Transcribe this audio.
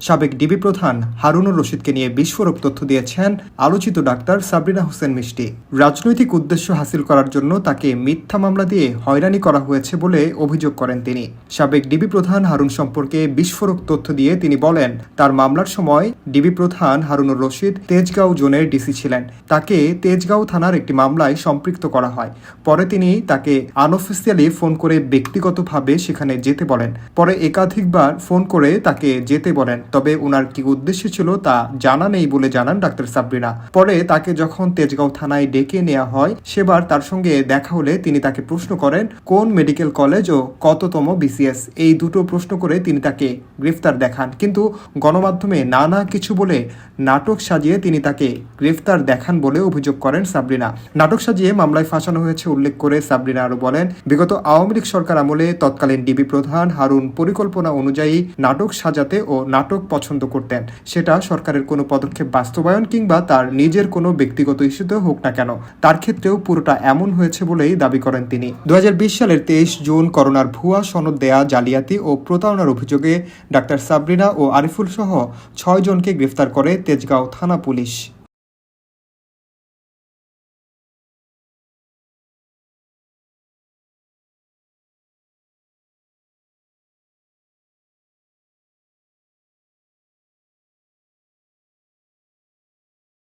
সাবেক ডিবি প্রধান হারুনুর রশিদকে নিয়ে বিস্ফোরক তথ্য দিয়েছেন আলোচিত ডাক্তার সাবরিনা হোসেন মিষ্টি। রাজনৈতিক উদ্দেশ্য হাসিল করার জন্য তাকে মিথ্যা মামলা দিয়ে হয়রানি করা হয়েছে বলে অভিযোগ করেন তিনি। সাবেক ডিবি প্রধান হারুন সম্পর্কে বিস্ফোরক তথ্য দিয়ে তিনি বলেন, তার মামলার সময় ডিবি প্রধান হারুনুর রশিদ তেজগাঁও জোনের ডিসি ছিলেন। তাকে তেজগাঁও থানার একটি মামলায় সম্পৃক্ত করা হয়। পরে তিনি তাকে আনঅফিসিয়ালি ফোন করে ব্যক্তিগতভাবে সেখানে যেতে বলেন। পরে একাধিকবার ফোন করে তাকে যেতে বলেন। তবে ওনার কি উদ্দেশ্য ছিল তা জানা নেই বলে জানান ডাক্তার সাবরিনা। পরে তাকে যখন তেজগাঁও থানায় ডেকে নেওয়া হয়, সেবার তার সঙ্গে দেখা হলে তিনি তাকে প্রশ্ন করেন, কোন মেডিকেল কলেজ ও কততম বিসিএস? এই দুটো প্রশ্ন করে তিনি তাকে গ্রেফতার দেখান। কিন্তু গণমাধ্যমে নানা কিছু বলে নাটক সাজিয়ে তিনি তাকে গ্রেফতার দেখান বলে অভিযোগ করেন সাবরিনা। নাটক সাজিয়ে মামলায় ফাঁসানো হয়েছে উল্লেখ করে সাবরিনা আরও বলেন, বিগত আওয়ামী লীগ সরকার আমলে তৎকালীন ডিবি প্রধান হারুন পরিকল্পনা অনুযায়ী নাটক সাজাতে ও নাটক পছন্দ করতেন। সেটা সরকারের কোনো পদক্ষেপ বাস্তবায়ন কিংবা তার নিজের কোনো ব্যক্তিগত ইস্যুতে হোক না কেন, তার ক্ষেত্রেও পুরোটা এমন হয়েছে বলেই দাবি করেন তিনি। দু হাজার বিশ সালের তেইশ জুন করোনার ভুয়া সনদ দেয়া, জালিয়াতি ও প্রতারণার অভিযোগে ডাক্তার সাবরিনা ও আরিফুল সহ ছয় জনকে গ্রেফতার করে তেজগাঁও থানা পুলিশ।